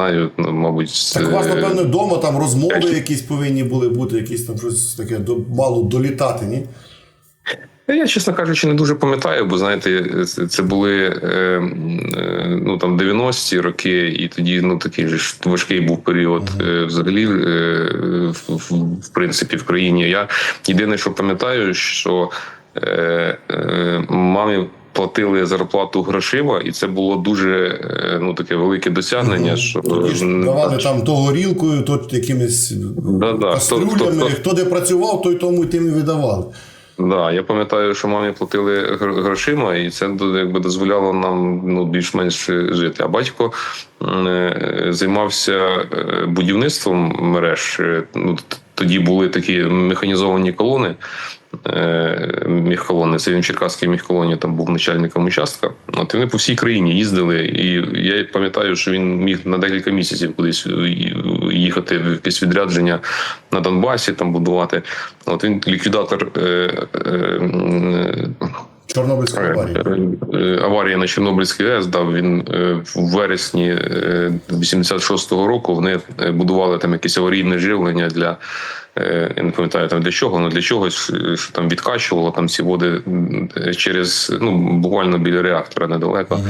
знаю. Ну, мабуть, Так у вас, е, напевно, вдома там розмови якісь повинні були бути, якісь там щось таке до, мало долітати, ні? Я, чесно кажучи, не дуже пам'ятаю, бо знаєте, це- були е, е, ну там 90-ті роки, і тоді ну такий ж важкий був період взагалі, в, в, в принципі, в країні. Я єдине, що пам'ятаю, що мамі. Платили зарплату грошима, і це було дуже е, ну таке велике досягнення. Що Тоді ж давали там то горілкою, то якимись Да-да. кастрюлями. Хто- хто- Хто де працював, той тому тим і видавали. Да, я пам'ятаю, що мамі платили грошима, і це якби дозволяло нам ну більш-менш жити. А батько е, займався е, будівництвом мереж. Е, Ну тоді були такі механізовані колони. е, Міхколони, це він Черкаський міхколоні там був начальником участка. От вони по всій країні їздили. І я пам'ятаю, що він міг на декілька місяців кудись їхати в якесь відрядження на Донбасі, там будувати. От він ліквідатор е, е, м, Чорнобильська аварія. е, е, на Чорнобильській АЕС. Да, він е, в вересні е, 86-го року вони е, будували там якесь аварійне живлення для. е, Я не пам'ятаю там для чого, але для чогось, е, що там відкачувало там ці води е, через ну буквально біля реактора недалеко.